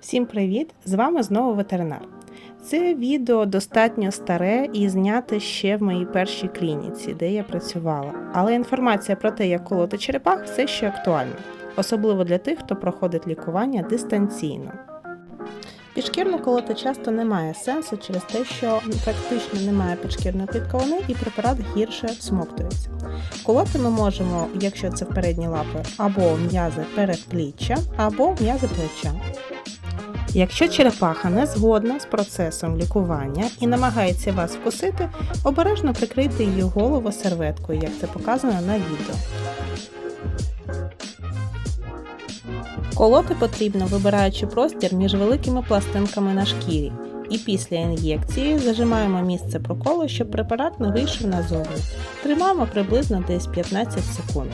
Всім привіт! З вами знову ветеринар. Це відео достатньо старе і зняте ще в моїй першій клініці, де я працювала. Але інформація про те, як колоти черепах, все ще актуальна, особливо для тих, хто проходить лікування дистанційно. Підшкірно колоти часто немає сенсу через те, що практично немає підшкірної клітковини і препарат гірше всмоктується. Колоти ми можемо, якщо це в передні лапи, або м'язи передпліччя, або м'язи плеча. Якщо черепаха не згодна з процесом лікування і намагається вас вкусити, обережно прикрийте її голову серветкою, як це показано на відео. Колоти потрібно, вибираючи простір між великими пластинками на шкірі. І після ін'єкції зажимаємо місце проколу, щоб препарат не вийшов назовні. Тримаємо приблизно десь 15 секунд.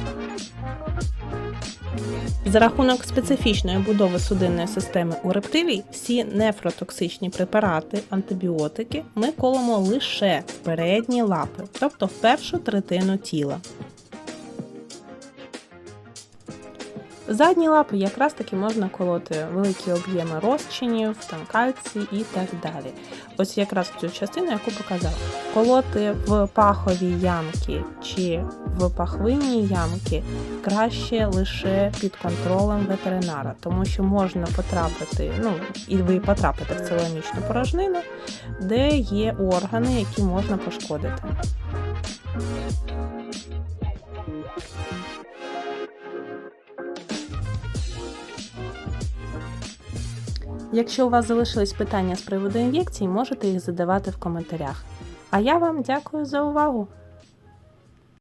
За рахунок специфічної будови судинної системи у рептилій, всі нефротоксичні препарати, антибіотики ми колемо лише в передні лапи, тобто в першу третину тіла. Задні лапи якраз таки можна колоти великі об'єми розчинів, там кальцій і так далі. Ось якраз цю частину, яку показав. Колоти в пахові ямки чи в пахвинні ямки краще лише під контролем ветеринара, тому що можна потрапити, ну і ви потрапите в целомічну порожнину, де є органи, які можна пошкодити. Якщо у вас залишились питання з приводу ін'єкцій, можете їх задавати в коментарях. А я вам дякую за увагу!